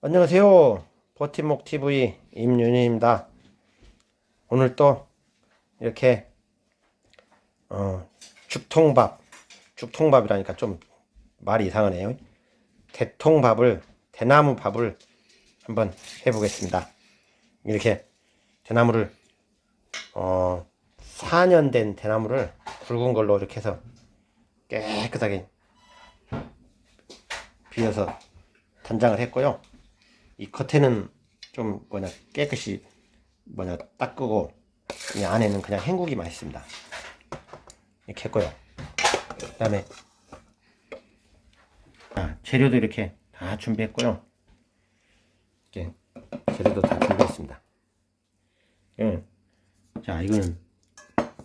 안녕하세요. 버팀목 TV 임윤희입니다. 오늘 또 이렇게 어, 죽통밥, 죽통밥이라니까 좀 말이 이상하네요. 대통밥을 대나무 밥을 한번 해보겠습니다. 이렇게 대나무를 어, 4년 된 대나무를 굵은 걸로 이렇게 해서 깨끗하게 비워서 단장을 했고요. 이 겉에는 좀 뭐냐 깨끗이 뭐냐 닦고 이 안에는 그냥 헹구기만 했습니다. 이렇게 했고요. 그다음에 아, 재료도 이렇게 다 준비했고요. 이렇게 재료도 다 준비했습니다. 예. 자 이거는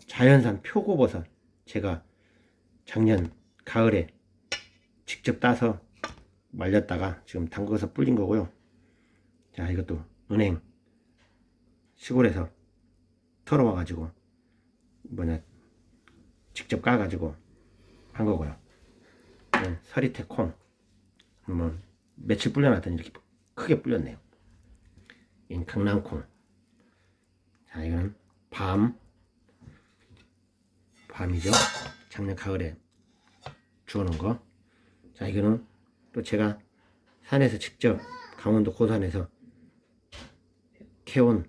자연산 표고버섯 제가 작년 가을에 직접 따서 말렸다가 지금 담궈서 불린 거고요. 자, 이것도 은행 시골에서 털어와 가지고 뭐냐 직접 까 가지고 한 거고요. 네, 서리태 콩. 뭐 며칠 불려놨더니 이렇게 크게 불렸네요. 이 강낭콩. 자, 이거는 밤. 밤이죠. 작년 가을에 주워놓은 거. 자, 이거는 또 제가 산에서 직접 강원도 고산에서 캐온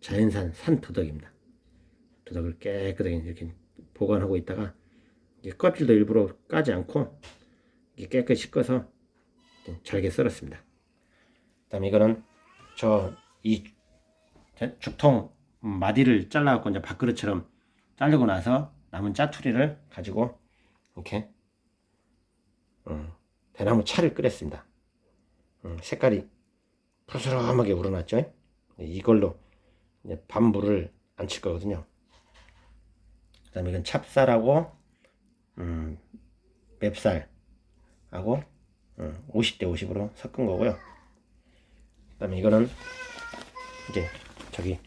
자연산 산토덕입니다. 도덕을 깨끗하게 이렇게 보관하고 있다가 껍질도 일부러 까지 않고 깨끗이 씻어서 잘게 썰었습니다. 그 다음에 이거는 저 이 죽통 마디를 잘라갖고 이제 밥그릇처럼 자르고 나서 남은 짜투리를 가지고 이렇게 어, 대나무 차를 끓였습니다. 음, 색깔이 푸스름하게 우러났죠. 이걸로 이제 밥물을 안칠 거거든요. 그 다음에 이건 찹쌀하고 음, 맵쌀하고 음, 50대 50으로 섞은 거고요. 그 다음에 이거는 이제 저기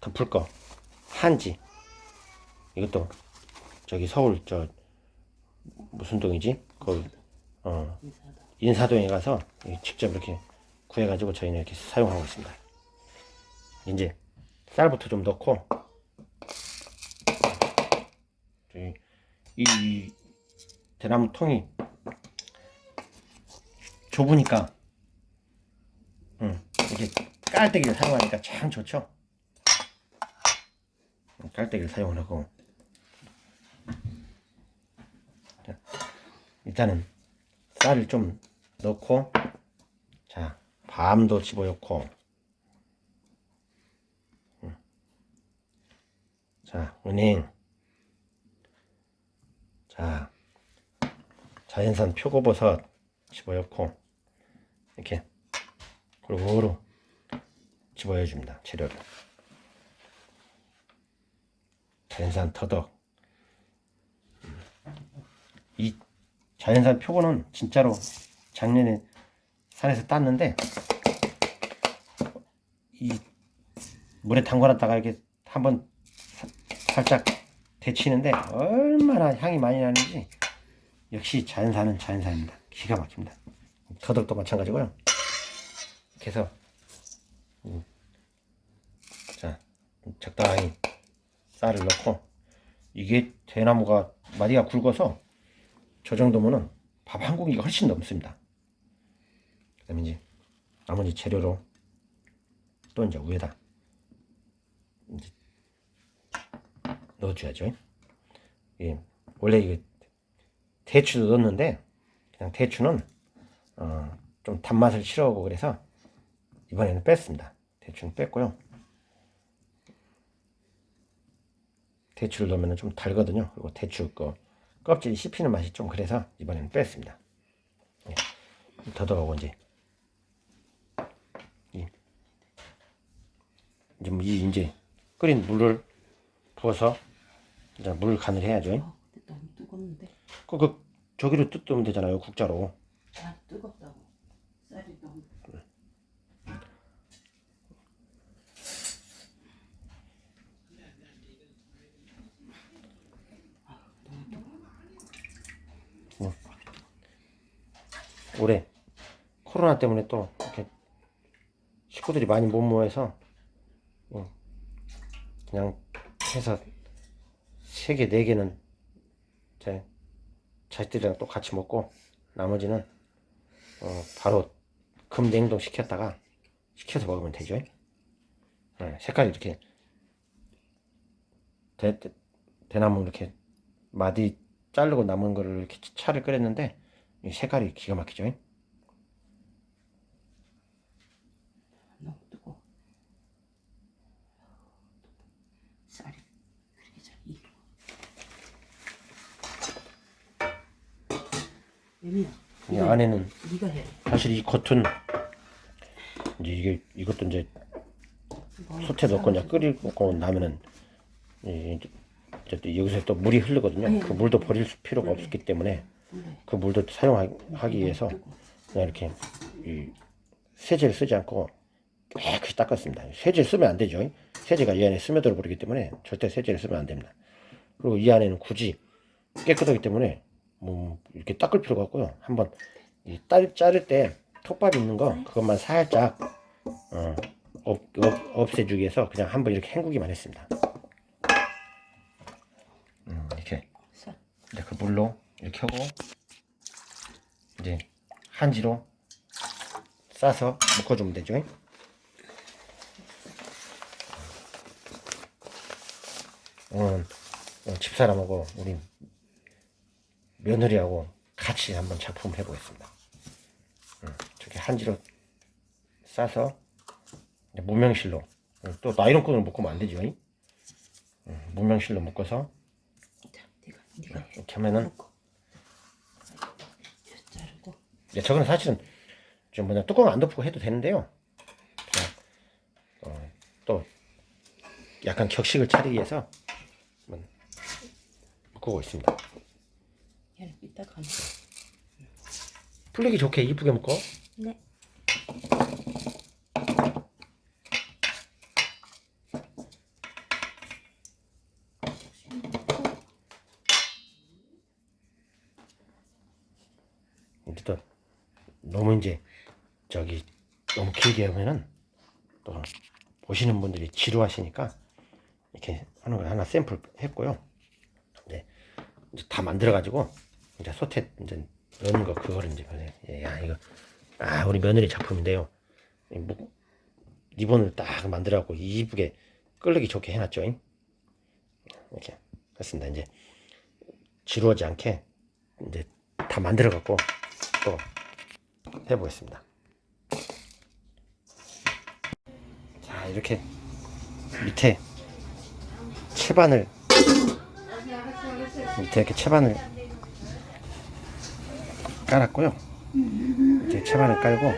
덮을 거 한지 이것도 저기 서울 저 무슨 동이지? 거기 어, 인사동에 가서 직접 이렇게 구해가지고 저희는 이렇게 사용하고 있습니다. 이제 쌀부터 좀 넣고. 이, 이 대나무 통이 좁으니까 음, 이렇게 깔때기를 사용하니까 참 좋죠. 깔때기를 사용하고. 자, 일단은 쌀을 좀 넣고 자 밤도 집어넣고 자 은행 자 자연산 표고버섯 집어넣고 이렇게 골고루 집어넣어 줍니다 재료를 자연산 터덕 음. 이 자연산 표고는 진짜로 작년에 산에서 땄는데 이 물에 담궈놨다가 이렇게 한번 살짝 데치는데 얼마나 향이 많이 나는지 역시 자연산은 자연산입니다. 기가 막힙니다. 더덕도 마찬가지고요. 해서 음, 자 적당히 쌀을 넣고 이게 대나무가 마디가 굵어서 저 정도면은 밥 한 공기가 훨씬 넘습니다. 그 다음에 이제 나머지 재료로 또 이제 위에다 이제 넣어줘야죠. 예, 원래 이게 대추도 넣었는데 그냥 대추는 어, 좀 단맛을 싫어하고 그래서 이번에는 뺐습니다. 대추는 뺐고요. 대추를 넣으면 좀 달거든요. 그리고 대추 거 껍질이 씹히는 맛이 좀 그래서 이번에는 뺐습니다. 예. 더더하고 이제 이, 이제 뭐이 이제 끓인 물을 부어서 이제 물 간을 해야죠. 어, 너무 뜨겁는데? 그, 그 저기로 뜯으면 되잖아요. 국자로. 아 뜨겁다고 쌀이 너무 올해 코로나 때문에 또 이렇게 식구들이 많이 못 모여서 어, 그냥 해서 세 개, 네 개는 제 자식들이랑 또 같이 먹고 나머지는 어, 바로 금 냉동 시켰다가 식혀서 먹으면 되죠. 네, 색깔이 이렇게 대, 대, 대 나무 이렇게 마디 자르고 남은 거를 이렇게 차를 끓였는데 이 색깔이 기가 막히죠. 너무 뜨거. 쌀이 그렇게 잘 익어. 예미야. 이 안에는 네가 해. 사실 이 겉은 이제 이게 이것도 이제 뭐, 솥에 넣고 이제 끓이고 나면은 이 이제 또 여기서 또 물이 흐르거든요. 그 물도 버릴 수- 필요가 없기 때문에 그래. 그 물도 사용하기 위해서 그냥 이렇게 이 세제를 쓰지 않고 깨끗이 닦았습니다. 세제를 쓰면 안 되죠. 세제가 이 안에 스며들어 버리기 때문에 절대 세제를 쓰면 안 됩니다. 그리고 이 안에는 굳이 깨끗하기 때문에 뭐 이렇게 닦을 필요가 없고요. 한번 이 딸, 자를 때 톱밥 있는 거 그것만 살짝 어, 없, 없, 없애주기 위해서 그냥 한번 이렇게 헹구기만 했습니다. 음, 이렇게 쌀. 이제 그 물로 이렇게 하고 이제 한지로 싸서 묶어주면 되죠. 오늘 어, 집사람하고 우리 며느리하고 같이 한번 작품을 해보겠습니다. 음, 저렇게 한지로 싸서 무명실로 음, 또 나이론끈을 묶으면 안 되죠. 음, 무명실로 묶어서 해. 이렇게 하면은. 예, 저거는 사실은 좀 뭐냐 뚜껑 안 덮고 해도 되는데요. 어, 또 약간 격식을 차리기 위해서 묶고 있습니다. 얘는 이따가 하면. 풀리기 좋게 이쁘게 묶어. 네. 또 너무 이제 저기 너무 길게 하면은 또 보시는 분들이 지루하시니까 이렇게 하는 걸 하나 샘플 했고요. 이제, 이제 다 만들어 가지고 이제 솥에 이제 넣는 거 그거를 이제 보세요. 예, 야 이거 아 우리 며느리 작품인데요. 리본을 딱 만들어 갖고 이쁘게 끓기 좋게 해놨죠. 이렇게 했습니다. 이제 지루하지 않게 이제 다 만들어 갖고 또 해보겠습니다. 자 이렇게 밑에 채반을 밑에 이렇게 채반을 깔았고요. 이제 채반을 깔고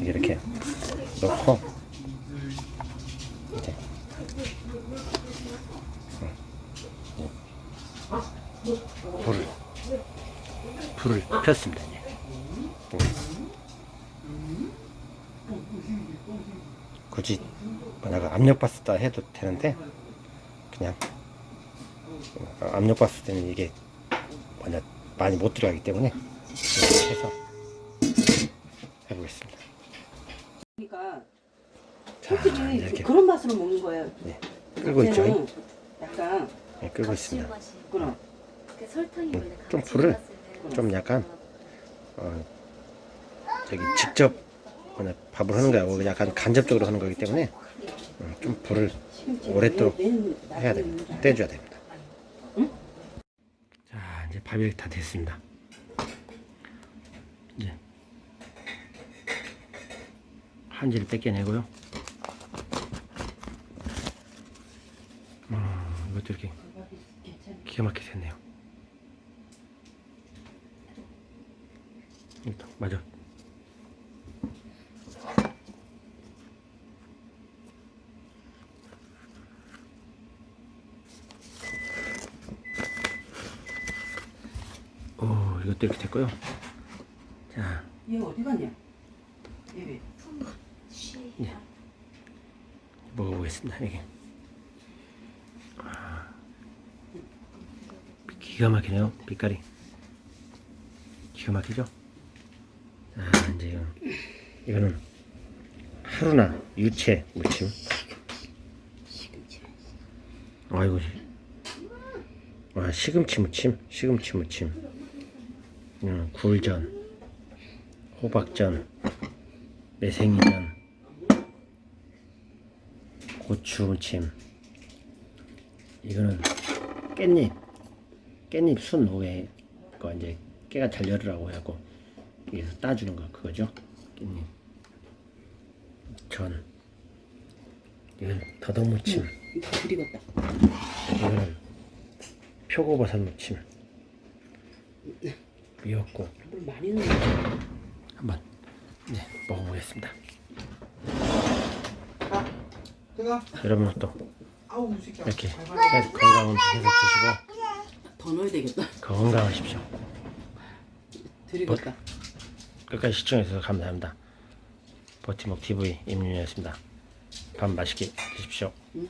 이렇게 넣고 이제 불을 불을 폈습니다. 이제. 굳이 만약 압력밥솥다 해도 되는데 그냥 어, 압력밥솥 때는 이게 만약 많이 못 들어가기 때문에 이렇게 해서 해보겠습니다. 그러니까 자, 솔직히 이렇게 그런 맛으로 먹는 거예요. 네, 끓고 있죠. 그때는 약간 네, 끓고 있습니다. 그럼 그 설탕이 원래 좀 불을 좀 약간 어, 저기 직접 그냥 밥을 하는 거하고 약간 간접적으로 하는 거기 때문에 어, 좀 불을 오랫도록 해야 됩니다. 떼줘야 됩니다. 이렇게 다 됐습니다. 이제 한지를 뺏겨내고요. 음, 이것도 이렇게. 기가 막히게 됐네요. 맞아. 오, 이것도 이렇게 됐고요. 자, 얘 어디 갔냐? 얘 왜? 쉬 예. 먹어보겠습니다. 이게 아, 기가 막히네요. 빛깔이 기가 막히죠. 자, 이제 이거, 이거는 하루나 유채 무침. 아이고. 와 시금치 무침, 시금치 무침. 음, 굴전, 호박전, 매생이전, 고추 무침. 이거는 깻잎, 깻잎 순 후에 거 이제 깨가 잘 열으라고 해갖고 여기서 따주는 거 그거죠. 깻잎. 전. 이건 더덕 무침. 이거 그리겠다. 이거는 표고버섯 무침 미역국 물 많이 넣어. 한번 이제 먹어보겠습니다. 내가 여러분 또 아우 이 새끼야. 이렇게 해- 건강한 음식 해서 드시고 더 넣어야 되겠다. 건강하십시오. 드리겠다. 끝까지 시청해주셔서 감사합니다. 버티목 TV 임윤이었습니다. 밥 맛있게 드십시오. 응?